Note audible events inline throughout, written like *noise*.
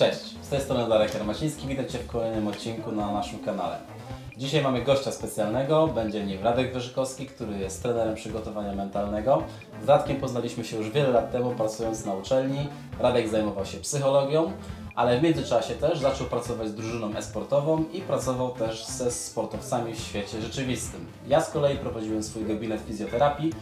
Cześć, z tej strony Darek Hermaciński, witam Cię w kolejnym odcinku na naszym kanale. Dzisiaj mamy gościa specjalnego, będzie nim Radek Wyżykowski, który jest trenerem przygotowania mentalnego. Z Radkiem poznaliśmy się już wiele lat temu pracując na uczelni. Radek zajmował się psychologią, ale w międzyczasie też zaczął pracować z drużyną esportową i pracował też ze sportowcami w świecie rzeczywistym. Ja z kolei prowadziłem swój gabinet fizjoterapii,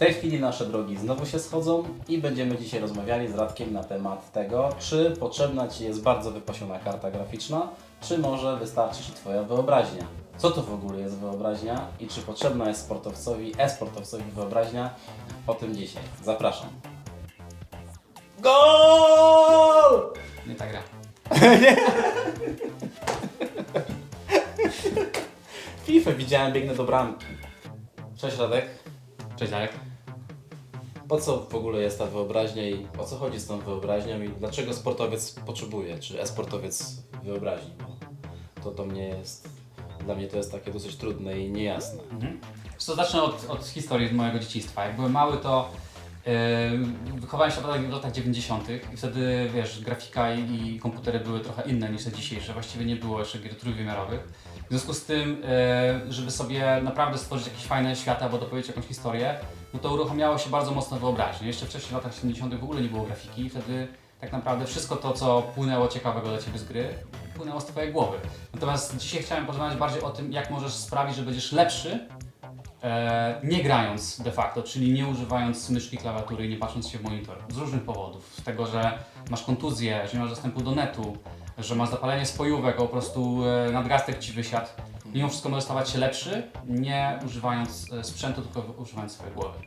tej chwili nasze drogi znowu się schodzą i będziemy dzisiaj rozmawiali z Radkiem na temat tego, czy potrzebna Ci jest bardzo wypasiona karta graficzna, czy może wystarczy Ci Twoja wyobraźnia. Co to w ogóle jest wyobraźnia i czy potrzebna jest sportowcowi, e-sportowcowi wyobraźnia? O tym dzisiaj. Zapraszam. Gol! Nie ta gra. *laughs* FIFA widziałem, biegnę do bramki. Cześć Radek. Cześć Darek. Po co w ogóle jest ta wyobraźnia i o co chodzi z tą wyobraźnią i dlaczego sportowiec potrzebuje, czy e-sportowiec wyobraźni? Bo to do mnie jest, dla mnie to jest takie dosyć trudne i niejasne. Mhm. Co zacznę od, od historii z mojego dzieciństwa. Jak byłem mały, to yy, wychowałem się w latach, w latach 90. i wtedy wiesz, grafika i, i komputery były trochę inne niż te dzisiejsze. Właściwie nie było jeszcze gier trójwymiarowych. W związku z tym, yy, żeby sobie naprawdę stworzyć jakieś fajne światy albo dopowiedzieć jakąś historię, no to uruchamiało się bardzo mocno wyobraźnię. Jeszcze wcześniej w latach 70. w ogóle nie było grafiki i wtedy tak naprawdę wszystko to, co płynęło ciekawego dla Ciebie z gry, płynęło z Twojej głowy. Natomiast dzisiaj chciałem porozmawiać bardziej o tym, jak możesz sprawić, że będziesz lepszy, e, nie grając de facto, czyli nie używając myszki, klawiatury i nie patrząc się w monitor. Z różnych powodów. Z tego, że masz kontuzję, że nie masz dostępu do netu, że masz zapalenie spojówek, po prostu e, nadgastek Ci wysiadł. Mimo wszystko możesz stawać się lepszy, nie używając e, sprzętu, tylko używając swojej głowy.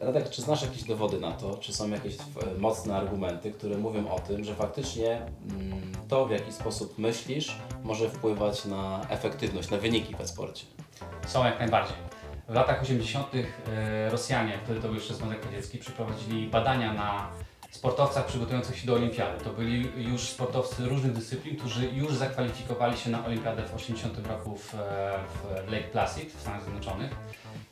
Radek, czy znasz jakieś dowody na to, czy są jakieś e, mocne argumenty, które mówią o tym, że faktycznie mm, to, w jaki sposób myślisz, może wpływać na efektywność, na wyniki we sporcie? Są jak najbardziej. W latach 80. e, Rosjanie, wtedy to był jeszcze Związek Radziecki, przeprowadzili badania na sportowcach przygotowujących się do olimpiady. To byli już sportowcy różnych dyscyplin, którzy już zakwalifikowali się na olimpiadę w 80 roku w, e, w Lake Placid w Stanach Zjednoczonych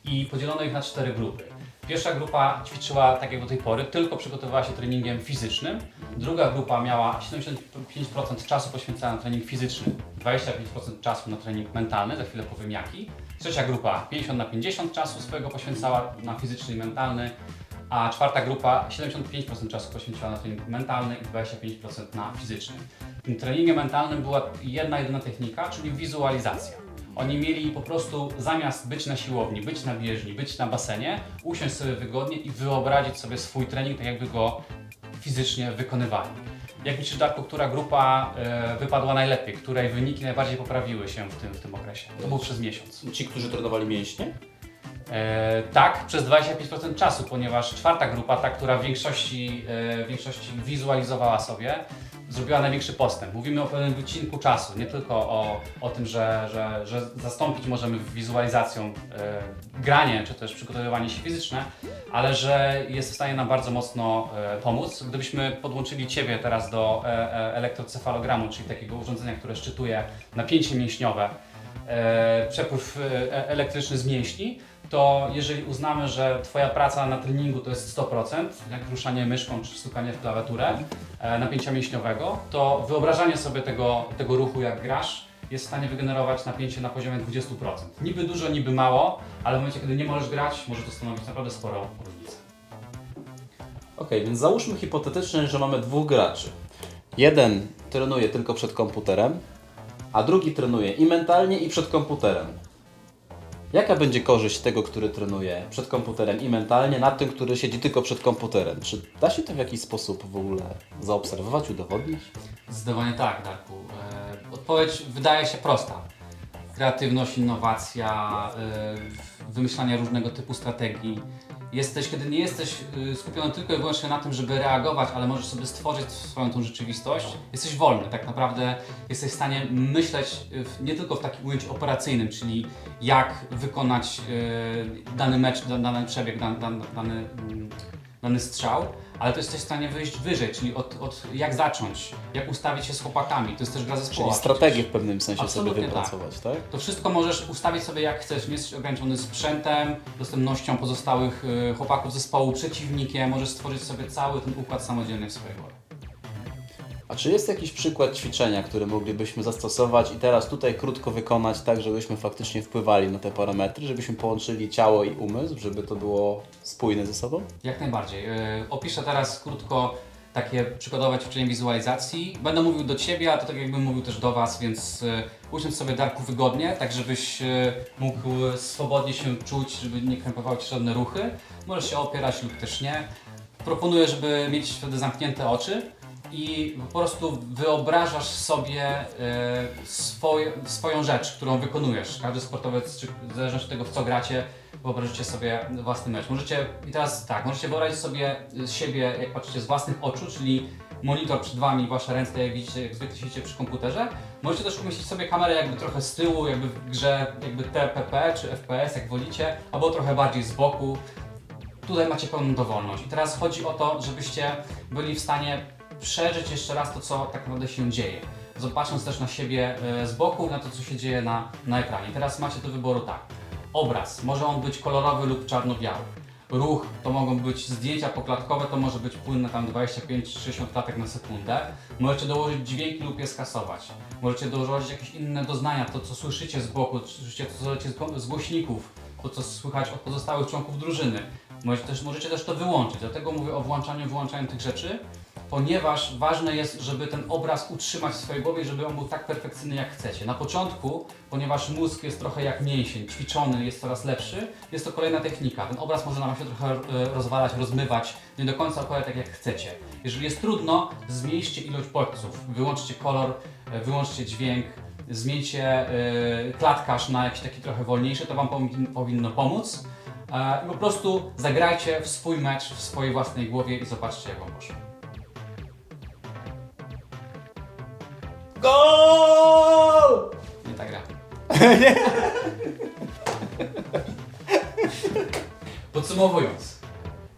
i podzielono ich na cztery grupy. Pierwsza grupa ćwiczyła tak jak do tej pory, tylko przygotowywała się treningiem fizycznym. Druga grupa miała 75% czasu poświęcała na trening fizyczny, 25% czasu na trening mentalny, za chwilę powiem jaki. Trzecia grupa 50 na 50 czasu swojego poświęcała na fizyczny i mentalny, a czwarta grupa 75% czasu poświęciła na trening mentalny i 25% na fizyczny. Tym treningiem mentalnym była jedna jedyna technika, czyli wizualizacja. Oni mieli po prostu zamiast być na siłowni, być na bieżni, być na basenie, usiąść sobie wygodnie i wyobrazić sobie swój trening tak jakby go fizycznie wykonywali. Jak myślisz, Darku, która grupa e, wypadła najlepiej, której wyniki najbardziej poprawiły się w tym, w tym okresie? To był przez miesiąc. Ci, którzy trenowali mięśnie? E, tak, przez 25% czasu, ponieważ czwarta grupa, ta, która w większości, e, w większości wizualizowała sobie, zrobiła największy postęp. Mówimy o pewnym wycinku czasu, nie tylko o, o tym, że, że, że zastąpić możemy wizualizacją e, granie, czy też przygotowywanie się fizyczne, ale że jest w stanie nam bardzo mocno e, pomóc. Gdybyśmy podłączyli Ciebie teraz do e, e, elektrocefalogramu, czyli takiego urządzenia, które szczytuje napięcie mięśniowe, e, przepływ e, elektryczny z mięśni, to jeżeli uznamy, że Twoja praca na treningu to jest 100%, jak ruszanie myszką czy stukanie w klawiaturę e, napięcia mięśniowego, to wyobrażanie sobie tego, tego ruchu jak grasz jest w stanie wygenerować napięcie na poziomie 20%. Niby dużo, niby mało, ale w momencie, kiedy nie możesz grać, może to stanowić naprawdę sporą różnicę. Ok, więc załóżmy hipotetycznie, że mamy dwóch graczy. Jeden trenuje tylko przed komputerem, a drugi trenuje i mentalnie, i przed komputerem. Jaka będzie korzyść tego, który trenuje przed komputerem i mentalnie, nad tym, który siedzi tylko przed komputerem? Czy da się to w jakiś sposób w ogóle zaobserwować, udowodnić? Zdecydowanie tak, Darku. E, Odpowiedź wydaje się prosta. Kreatywność, innowacja, e, wymyślanie różnego typu strategii. Jesteś, kiedy nie jesteś e, skupiony tylko i wyłącznie na tym, żeby reagować, ale możesz sobie stworzyć swoją tą rzeczywistość, jesteś wolny. Tak naprawdę jesteś w stanie myśleć e, w- nie tylko w takim ujęciu operacyjnym, czyli jak wykonać e, dany mecz, da- dany przebieg, dan- dan- dany, mm, dany strzał, ale to jesteś w stanie wyjść wyżej, czyli od, od jak zacząć, jak ustawić się z chłopakami, to jest też gra zespołowa. Czyli strategię w pewnym sensie Absolutnie sobie tak. wypracować, tak? To wszystko możesz ustawić sobie jak chcesz, nie jesteś ograniczony sprzętem, dostępnością pozostałych y, chłopaków zespołu, przeciwnikiem, możesz stworzyć sobie cały ten układ samodzielnie w swojej głowie. A czy jest jakiś przykład ćwiczenia, który moglibyśmy zastosować i teraz tutaj krótko wykonać tak, żebyśmy faktycznie wpływali na te parametry, żebyśmy połączyli ciało i umysł, żeby to było spójne ze sobą? Jak najbardziej. Y, Opiszę teraz krótko takie przykładowe ćwiczenie wizualizacji. Będę mówił do Ciebie, a to tak jakbym mówił też do Was, więc y, usiądź sobie Darku wygodnie, tak żebyś y, mógł swobodnie się czuć, żeby nie krępowały Ci żadne ruchy. Możesz się opierać lub też nie. Proponuję, żeby mieć wtedy zamknięte oczy i po prostu wyobrażasz sobie y, swoje, swoją rzecz, którą wykonujesz. Każdy sportowiec, czy w zależności od tego, w co gracie, wyobraźcie sobie własny mecz. Możecie, i teraz tak, możecie wyobrazić sobie siebie, jak patrzycie z własnych oczu, czyli monitor przed Wami, Wasze ręce, jak widzicie, jak zwykle siedzicie przy komputerze. Możecie też umieścić sobie kamerę jakby trochę z tyłu, jakby w grze jakby TPP czy FPS, jak wolicie, albo trochę bardziej z boku. Tutaj macie pełną dowolność. I teraz chodzi o to, żebyście byli w stanie przeżyć jeszcze raz to, co tak naprawdę się dzieje. Zobacząc też na siebie e, z boku, na to, co się dzieje na, na ekranie. Teraz macie do wyboru tak. Obraz, może on być kolorowy lub czarno-biały. Ruch to mogą być zdjęcia poklatkowe, to może być płynne tam 25-60 klatek na sekundę. Możecie dołożyć dźwięki lub je skasować. Możecie dołożyć jakieś inne doznania, to co słyszycie z boku, słyszycie to co słyszycie z gło- z głośników, to co słychać od pozostałych członków drużyny. Możecie też, możecie też to wyłączyć, dlatego mówię o włączaniu wyłączaniu tych rzeczy, ponieważ ważne jest, żeby ten obraz utrzymać w swojej głowie, żeby on był tak perfekcyjny jak chcecie. Na początku, ponieważ mózg jest trochę jak mięsień, ćwiczony, jest coraz lepszy, jest to kolejna technika. Ten obraz może nam się trochę e, rozwalać, rozmywać, nie do końca opowiadać tak jak chcecie. Jeżeli jest trudno, zmniejszcie ilość bodźców, wyłączcie kolor, e, wyłączcie dźwięk, zmieńcie e, klatkarz na jakiś taki trochę wolniejszy, to Wam powin- powinno pomóc. I po prostu zagrajcie w swój mecz w swojej własnej głowie i zobaczcie jak Wam poszło. Gol! Nie ta gra. *laughs* Podsumowując,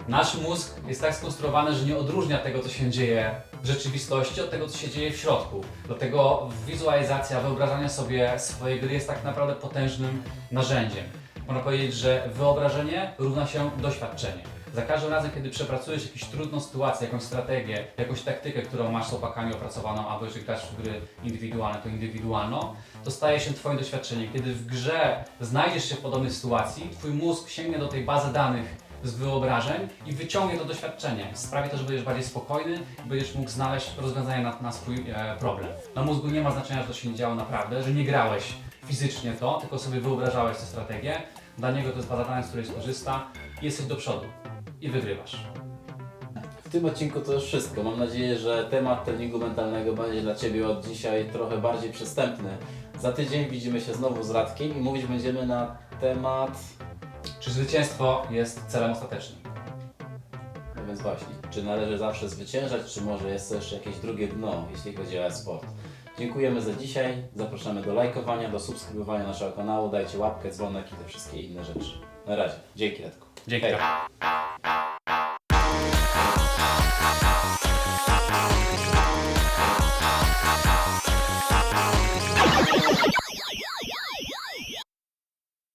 nasz mózg jest tak skonstruowany, że nie odróżnia tego, co się dzieje w rzeczywistości, od tego, co się dzieje w środku. Dlatego wizualizacja, wyobrażanie sobie swojej gry jest tak naprawdę potężnym narzędziem. Można powiedzieć, że wyobrażenie równa się doświadczenie. Za każdym razem, kiedy przepracujesz jakąś trudną sytuację, jakąś strategię, jakąś taktykę, którą masz z chłopakami opracowaną, albo jeżeli grasz w gry indywidualne, to indywidualną, to staje się Twoim doświadczeniem. Kiedy w grze znajdziesz się w podobnej sytuacji, Twój mózg sięgnie do tej bazy danych z wyobrażeń i wyciągnie to doświadczenie. Sprawi to, że będziesz bardziej spokojny i będziesz mógł znaleźć rozwiązanie na, na swój e, problem. Dla mózgu nie ma znaczenia, że to się nie działo naprawdę, że nie grałeś fizycznie to, tylko sobie wyobrażałeś tę strategię. Dla niego to jest baza danych, z której skorzysta i jesteś do przodu i wygrywasz. W tym odcinku to już wszystko. Mam nadzieję, że temat treningu mentalnego będzie dla Ciebie od dzisiaj trochę bardziej przystępny. Za tydzień widzimy się znowu z Radkiem i mówić będziemy na temat... Czy zwycięstwo jest celem ostatecznym? No więc właśnie, czy należy zawsze zwyciężać, czy może jest jeszcze jakieś drugie dno, jeśli chodzi o e-sport. Dziękujemy za dzisiaj, zapraszamy do lajkowania, do subskrybowania naszego kanału, dajcie łapkę, dzwonek i te wszystkie inne rzeczy. Na razie, dzięki Radku. Dzięki. Hej.